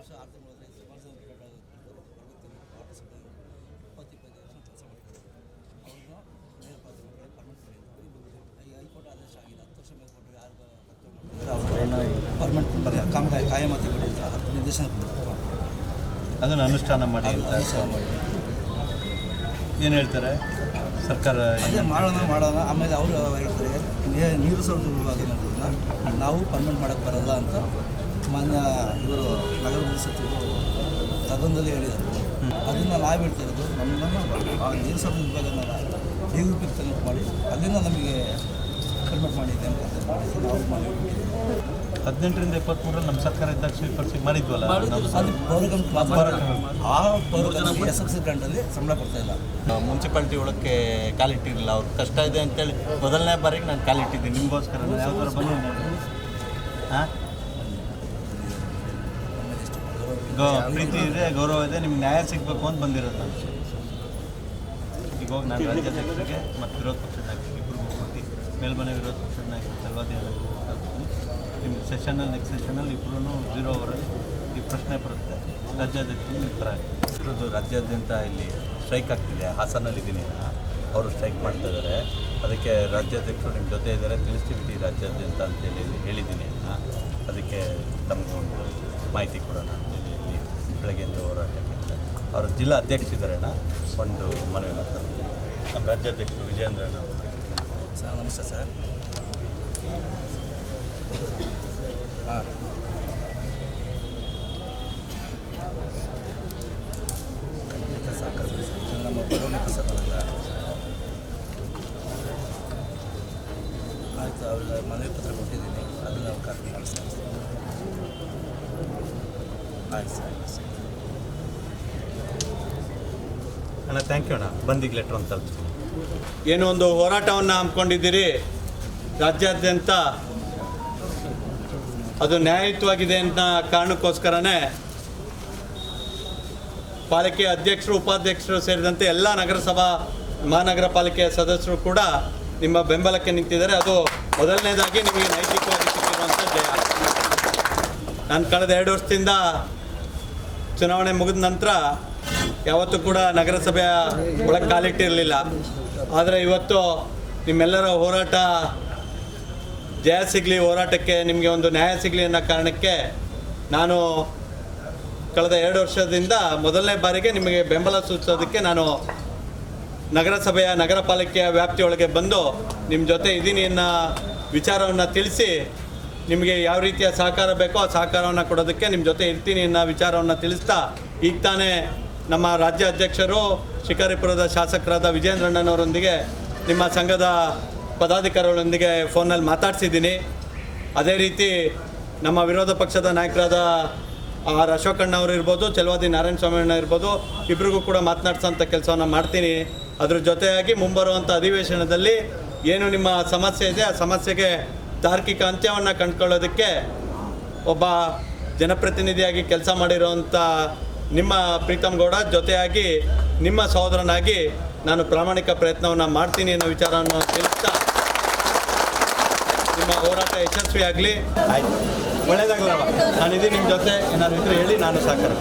ವರ್ಷ ಆರು ತಿಂಗಳಲ್ಲಿ ಸುಮಾರು ಜನ ಪಾರ್ಟಿಸಿಪೇಟ್ ಇಪ್ಪತ್ತು ಇಪ್ಪತ್ತೈದು ವರ್ಷ ಕೆಲಸ ಅವ್ರನ್ನ ಪರ್ಮನೆಂಟ್ ಈ ಹೈಕೋರ್ಟ್ ಆದೇಶ ಆಗಿದೆ. ಹತ್ತು ವರ್ಷ ಮೇಲೆ ಯಾರು ಹತ್ತು ಪರ್ಮನೆಂಟ್ ಕಾಮಗಾರಿ ಕಾಯಮತಿ ಹತ್ತು ನಿರ್ದೇಶನ ಅದನ್ನು ಅನುಷ್ಠಾನ ಮಾಡಿ ಏನು ಹೇಳ್ತಾರೆ? ಸರ್ಕಾರ ಅದೇ ಮಾಡೋಣ ಮಾಡೋಣ. ಆಮೇಲೆ ಅವರು ಹೇಳ್ತಾರೆ ನೀರು ಸೌಲಭ್ಯ ನಾವು ಪರ್ಮನೆಂಟ್ ಮಾಡೋಕ್ಕೆ ಬರಲ್ಲ ಅಂತ ಮಾನ್ಯ ಇವರು ನಗರ ಸಚಿವರು ಸದನದಲ್ಲಿ ಹೇಳಿದರು. ಅದನ್ನು ನಾವು ಹೇಳ್ತಿರೋದು ನಮ್ಮನ್ನು ಆ ನೀರು ವಿಭಾಗನ ಡಿ ಯು ಪಿ ಕನೆಕ್ಟ್ ಮಾಡಿ ಅಲ್ಲಿಂದ ನಮಗೆ ಪರ್ಮನೆಂಟ್ ಮಾಡಿದ್ದೆ ಅಂತ ಮಾಡಿ ನಾವು ಮಾಡಿ ಹದಿನೆಂಟರಿಂದ ಇಪ್ಪತ್ತ್ಮೂರಲ್ಲಿ ನಮ್ಮ ಸರ್ಕಾರ ಇದ್ದಾಗ ಸ್ವೀಕರಿಸಿ ಮಾಡಿದ್ವಲ್ಲ? ಅದು ಆ ಪೌರಗಂಗೆ ಎಸ್ ಎಲ್ ಸಿ ಗ್ರಾಂಟಲ್ಲಿ ಸಂಬಳ ಕೊಡ್ತಾ ಇಲ್ಲ. ಮುನ್ಸಿಪಾಲ್ಟಿ ಒಳಕ್ಕೆ ಕಾಲಿಟ್ಟಿರಲಿಲ್ಲ ಅವ್ರಿಗೆ ಕಷ್ಟ ಇದೆ ಅಂತೇಳಿ ಮೊದಲನೇ ಬಾರಿಗೆ ನಾನು ಕಾಲಿಟ್ಟಿದ್ದೀನಿ ನಿಮಗೋಸ್ಕರ ಯಾವ್ದಾರು ಬನ್ನಿ ಹಾಂ ಪ್ರೀತಿ ಇದೆ ಗೌರವ ಇದೆ ನಿಮ್ಗೆ ನ್ಯಾಯ ಸಿಗಬೇಕು ಅಂತ ಬಂದಿರೋದು ನಾನು. ಈಗ ನಾನು ನಾನು ರಾಜ್ಯಾಧ್ಯಕ್ಷರಿಗೆ ಮತ್ತು ವಿರೋಧ ಪಕ್ಷದ ನಾಯಕರಿಗೆ ಇಬ್ಬರಿಗೂ ಕೊಟ್ಟು ಮೇಲ್ಮನೆ ವಿರೋಧ ಪಕ್ಷದ ನಾಯಕರು ಸಲವಾದಿ ನಿಮ್ಮ ಸೆಷನಲ್ಲಿ ನೆಕ್ಸ್ಟ್ ಸೆಷನಲ್ಲಿ ಇಬ್ಬರೂ ಜೀರೋ ಅವರಲ್ಲಿ ಈ ಪ್ರಶ್ನೆ ಬರುತ್ತೆ. ರಾಜ್ಯಾಧ್ಯಕ್ಷರು ಪರ ಇರೋದು ರಾಜ್ಯಾದ್ಯಂತ ಇಲ್ಲಿ ಸ್ಟ್ರೈಕ್ ಆಗ್ತಿದೆ ಹಾಸನಲ್ಲಿದ್ದೀನಿ ಅವರು ಸ್ಟ್ರೈಕ್ ಮಾಡ್ತಾ ಇದ್ದಾರೆ ಅದಕ್ಕೆ ರಾಜ್ಯಾಧ್ಯಕ್ಷರು ನಿಮ್ಮ ಜೊತೆ ಇದ್ದಾರೆ ತಿಳಿಸ್ತೀವಿ ರಾಜ್ಯಾದ್ಯಂತ ಅಂತೇಳಿ ಹೇಳಿದ್ದೀನಿ ಅದಕ್ಕೆ ತಮಗೆ ಒಂದು ಮಾಹಿತಿ ಕೊಡೋಣ ಬೆಳಗ್ಗೆಯಿಂದ ಹೋರಾಟಕ್ಕೆ ಅವರು ಜಿಲ್ಲಾ ಅಧ್ಯಕ್ಷರಿದ್ದಾರೆ ಅಣ್ಣ. ಒಂದು ಮನವಿ ಮಾಡ್ತಾರೆ. ನಮ್ಮ ವಿಜಯೇಂದ್ರಣ್ಣ ಅವರು ಸರ್, ನಮಸ್ತೆ ಸರ್. ಹಾಂ. ಖಂಡಿತ. ನಮ್ಮ ಆಯಿತು ಮನವಿ ಪತ್ರ ಕೊಟ್ಟಿದ್ದೀನಿ. ಅದನ್ನು ನಾವು ಮಾಡಿಸ್ತೀನಿ. ಆಯ್ತು ಸರ್ ಆಯ್ತು ಸರ್. ಅಣ್ಣ ಥ್ಯಾಂಕ್ ಯು ಅಣ್ಣ. ಬಂದಿಗೆ ಲೆಟ್ರ್ ಅಂತ ಏನೋ ಒಂದು ಹೋರಾಟವನ್ನು ಹಮ್ಮಿಕೊಂಡಿದ್ದೀರಿ? ರಾಜ್ಯಾದ್ಯಂತ ಅದು ನ್ಯಾಯಯುತವಾಗಿದೆ ಅಂತ ಕಾರಣಕ್ಕೋಸ್ಕರನೇ ಪಾಲಿಕೆ ಅಧ್ಯಕ್ಷರು, ಉಪಾಧ್ಯಕ್ಷರು ಸೇರಿದಂತೆ ಎಲ್ಲ ನಗರಸಭಾ ಮಹಾನಗರ ಪಾಲಿಕೆಯ ಸದಸ್ಯರು ಕೂಡ ನಿಮ್ಮ ಬೆಂಬಲಕ್ಕೆ ನಿಂತಿದ್ದಾರೆ. ಅದು ಮೊದಲನೇದಾಗಿ ನಿಮಗೆ ನೈತಿಕವಾಗಿ ಸಿಕ್ಕಿರುವಂಥ ಜಯ. ನಾನು ಕಳೆದ ಎರಡು ವರ್ಷದಿಂದ ಚುನಾವಣೆ ಮುಗಿದ ನಂತರ ಯಾವತ್ತೂ ಕೂಡ ನಗರಸಭೆಯ ಒಳಗೆ ಕಾಲಿಟ್ಟಿರಲಿಲ್ಲ. ಆದರೆ ಇವತ್ತು ನಿಮ್ಮೆಲ್ಲರ ಹೋರಾಟ ಜಯ ಸಿಗಲಿ, ಹೋರಾಟಕ್ಕೆ ನಿಮಗೆ ಒಂದು ನ್ಯಾಯ ಸಿಗಲಿ ಅನ್ನೋ ಕಾರಣಕ್ಕೆ ನಾನು ಕಳೆದ ಎರಡು ವರ್ಷದಿಂದ ಮೊದಲನೇ ಬಾರಿಗೆ ನಿಮಗೆ ಬೆಂಬಲ ಸೂಚಿಸೋದಕ್ಕೆ ನಾನು ನಗರಸಭೆಯ ನಗರ ಪಾಲಿಕೆಯ ವ್ಯಾಪ್ತಿಯೊಳಗೆ ಬಂದು ನಿಮ್ಮ ಜೊತೆ ಇದ್ದೀನಿ ಅನ್ನೋ ವಿಚಾರವನ್ನು ತಿಳಿಸಿ ನಿಮಗೆ ಯಾವ ರೀತಿಯ ಸಹಕಾರ ಬೇಕೋ ಆ ಸಹಕಾರವನ್ನು ಕೊಡೋದಕ್ಕೆ ನಿಮ್ಮ ಜೊತೆ ಇರ್ತೀನಿ ಅನ್ನೋ ವಿಚಾರವನ್ನು ತಿಳಿಸ್ತಾ, ಈಗ ತಾನೇ ನಮ್ಮ ರಾಜ್ಯ ಅಧ್ಯಕ್ಷರು, ಶಿಕಾರಿಪುರದ ಶಾಸಕರಾದ ವಿಜೇಂದ್ರಣ್ಣನವರೊಂದಿಗೆ ನಿಮ್ಮ ಸಂಘದ ಪದಾಧಿಕಾರಿಗಳೊಂದಿಗೆ ಫೋನಲ್ಲಿ ಮಾತಾಡ್ಸಿದ್ದೀನಿ. ಅದೇ ರೀತಿ ನಮ್ಮ ವಿರೋಧ ಪಕ್ಷದ ನಾಯಕರಾದ ಆರ್ ಅಶೋಕಣ್ಣವರು ಇರ್ಬೋದು, ಚಲವಾದಿ ನಾರಾಯಣ ಸ್ವಾಮಿ ಅಣ್ಣ ಇರ್ಬೋದು ಇಬ್ಬರಿಗೂ ಕೂಡ ಮಾತನಾಡ್ಸೋಂಥ ಕೆಲಸವನ್ನು ಮಾಡ್ತೀನಿ. ಅದ್ರ ಜೊತೆಯಾಗಿ ಮುಂಬರುವಂಥ ಅಧಿವೇಶನದಲ್ಲಿ ಏನು ನಿಮ್ಮ ಸಮಸ್ಯೆ ಇದೆ, ಆ ಸಮಸ್ಯೆಗೆ ತಾರ್ಕಿಕ ಅಂತ್ಯವನ್ನು ಕಂಡುಕೊಳ್ಳೋದಕ್ಕೆ ಒಬ್ಬ ಜನಪ್ರತಿನಿಧಿಯಾಗಿ ಕೆಲಸ ಮಾಡಿರೋವಂಥ ನಿಮ್ಮ ಪ್ರೀತಮ್ ಗೌಡ ಜೊತೆಯಾಗಿ ನಿಮ್ಮ ಸಹೋದರನಾಗಿ ನಾನು ಪ್ರಾಮಾಣಿಕ ಪ್ರಯತ್ನವನ್ನು ಮಾಡ್ತೀನಿ ಅನ್ನೋ ವಿಚಾರವನ್ನು ತಿಳಿಸ್ತಾ ನಿಮ್ಮ ಹೋರಾಟ ಯಶಸ್ವಿಯಾಗಲಿ ಆಯ್ತು. ಒಳ್ಳೇದಾಗಲ್ಲ ನಾನಿದ್ದೀನಿ ನಿಮ್ಮ ಜೊತೆ. ಏನಾದರೂ ಇದ್ರೆ ಹೇಳಿ, ನಾನು ಸಾಕಾರ